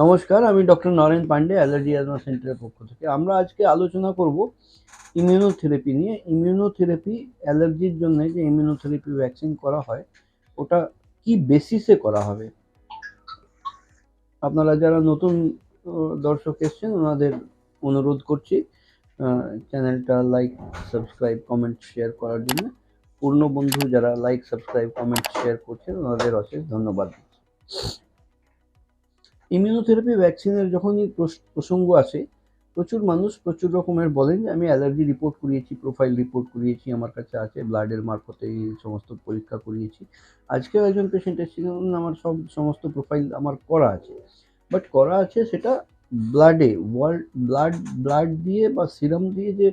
নমস্কার, আমি doctor Naren Pandey, allergy asthma সেন্টারের পক্ষ থেকে। আমরা আজকে আলোচনা করব ইমিউনোথেরাপি নিয়ে। ইমিউনোথেরাপি, অ্যালার্জির জন্য যে ইমিউনোথেরাপি ভ্যাকসিন করা হয়, ওটা কি বেসিসে করা হবে? আপনারা যারা নতুন দর্শক এসছেন, ওনাদের অনুরোধ করছি চ্যানেলটা লাইক, সাবস্ক্রাইব, কমেন্ট, শেয়ার করার জন্য। পূর্ণ বন্ধু যারা লাইক, সাবস্ক্রাইব, কমেন্ট, শেয়ার করছেন, ওনাদের অশেষ ধন্যবাদ। ইমিউনোথেরাপি ভ্যাকসিনের যখনই প্রস- প্রসঙ্গ আসে, প্রচুর মানুষ প্রচুর রকমের বলেন যে, আমি অ্যালার্জি রিপোর্ট করিয়েছি, প্রোফাইল রিপোর্ট করিয়েছি, আমার কাছে আছে, ব্লাডের মারফতে এই সমস্ত পরীক্ষা করিয়েছি। আজকেও একজন পেশেন্ট এসেছিলেন, আমার সব, সমস্ত প্রোফাইল আমার করা আছে। বাট করা আছে সেটা ব্লাডে ওয়ার্ল্ড ব্লাড ব্লাড দিয়ে বা সিরাম দিয়ে যে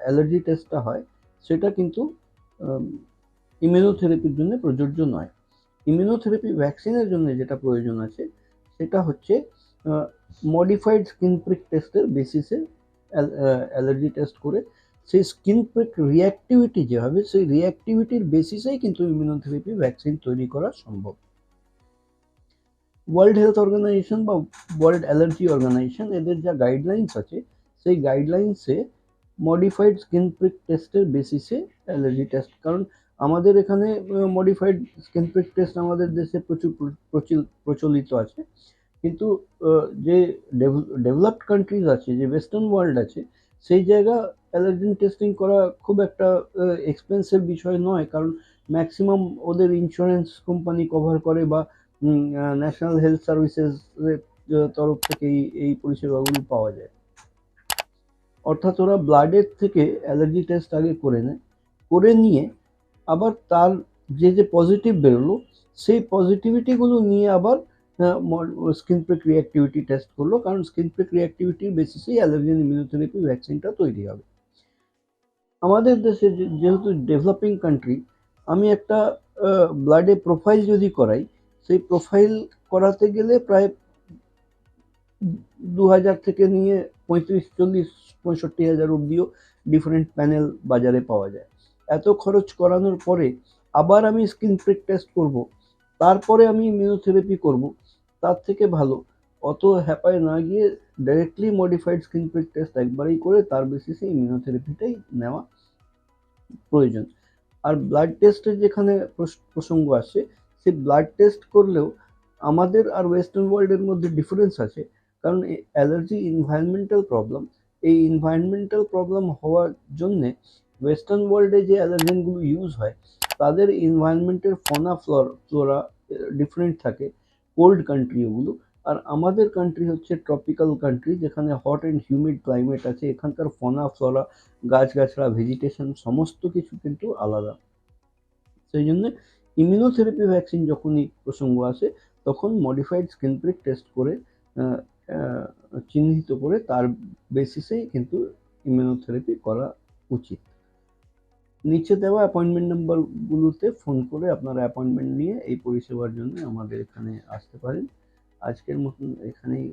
অ্যালার্জি টেস্টটা হয়, সেটা কিন্তু ইমিউনোথেরাপির জন্য প্রযোজ্য নয়। ইমিউনোথেরাপি ভ্যাকসিনের জন্য যেটা প্রয়োজন আছে সেটা হচ্ছে মডিফাইড স্কিন প্রিক টেস্টের বেসিসে অ্যালার্জি টেস্ট করে সেই স্কিন প্রিক রিঅ্যাক্টিভিটি যে হবে সেই রিয়াক্টিভিটির বেসিসেই কিন্তু ইমিউনোথেরাপি ভ্যাকসিন তৈরি করা সম্ভব। ওয়ার্ল্ড হেলথ অর্গানাইজেশন বা ওয়ার্ল্ড অ্যালার্জি অর্গানাইজেশন এদের যা গাইডলাইন্স আছে, সেই গাইডলাইন্সে মডিফাইড স্কিন প্রিক টেস্টের বেসিসে অ্যালার্জি টেস্ট কারণ আমাদের এখানে মডিফাইড স্কিন প্রিক টেস্ট আমাদের দেশে প্রচুর প্র- প্রচলিত আছে। কিন্তু যে ডেভেলপড কান্ট্রিজ আছে, যে ওয়েস্টার্ন ওয়ার্ল্ড আছে, সেই জায়গা অ্যালার্জেন টেস্টিং করা খুব একটা এক্সপেন্সিভ বিষয় নয়। কারণ ম্যাক্সিমাম ওদের ইন্স্যুরেন্স কোম্পানি কভার করে বা ন্যাশনাল হেলথ সার্ভিসেস তরফ থেকে এই পরিষেবাগুলো পাওয়া যায়। অর্থাৎ ওরা ব্লাডের থেকে অ্যালার্জি টেস্ট আগে করে নেয়, করে নিয়ে আবার তার যে যে পজিটিভ বেরোলো, সেই পজিটিভিটিগুলো নিয়ে আবার স্কিন প্রিক রিঅ্যাক্টিভিটি টেস্ট করল, কারণ স্কিন প্রিক রিঅ্যাক্টিভিটির বেসিসেই অ্যালার্জেন ইমিউনোথেরাপি ভ্যাকসিনটা তৈরি হবে। আমাদের দেশে যেহেতু ডেভেলপিং কান্ট্রি আমি একটা ব্লাডে প্রোফাইল যদি করাই, সেই প্রোফাইল করাতে গেলে প্রায় দু হাজার থেকে নিয়ে পঁয়ত্রিশ, চল্লিশ পঁয়ষট্টি হাজার অব্দিও ডিফারেন্ট প্যানেল বাজারে পাওয়া যায়। এত খরচ করানোর পরে আবার আমি স্কিন প্রিক টেস্ট করব, তারপরে আমি ইমিউনোথেরাপি করব, তার থেকে ভালো। অত হ্যাপায় না গিয়ে directly modified skin prick test একবারেই করে তার বেসিসে ইমিউনোথেরাপিটাই নেওয়া প্রয়োজন। আর ব্লাড টেস্টের যেখানে প্রস- প্রসঙ্গ আসে সেই ব্লাড টেস্ট করলেও আমাদের আর ওয়েস্টার্ন ওয়ার্ল্ডের মধ্যে ডিফারেন্স আছে, কারণ অ্যালার্জি ইনভায়রনমেন্টাল প্রবলেম এই ইনভায়রনমেন্টাল প্রবলেম হওয়ার জন্যে ওয়েস্টার্ন ওয়ার্ল্ডে যে অ্যালার্জেনগুলো ইউজ হয়, তাদের ইনভায়রনমেন্টের ফোনা ফ্লোর ফ্লোরা ডিফারেন্ট থাকে কোল্ড কান্ট্রি ওগুলো আর আমাদের কান্ট্রি হচ্ছে ট্রপিক্যাল কান্ট্রি যেখানে হট অ্যান্ড হিউমিড ক্লাইমেট আছে, এখানকার ফোনা ফ্লোরা গাছগাছড়া ভেজিটেশন সমস্ত কিছু কিন্তু আলাদা। সেই জন্য ইমিউনোথেরাপি ভ্যাকসিন যখনই প্রসঙ্গ আসে, তখন মডিফাইড স্কিন প্রিক টেস্ট করে চিহ্নিত করে তার বেসিসেই কিন্তু ইমিউনোথেরাপি করা উচিত। নিচে দেওয়া অ্যাপয়েন্টমেন্ট নাম্বারগুলোতে ফোন করে আপনারা অ্যাপয়েন্টমেন্ট নিয়ে এই পরিষেবার জন্য আমাদের এখানে আসতে পারেন। আজকের মতন এখানেই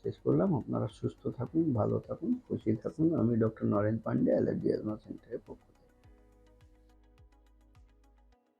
শেষ করলাম। আপনারা সুস্থ থাকুন, ভালো থাকুন, খুশি থাকুন। আমি doctor Naren Pandey allergy asthma সেন্টারের পক্ষ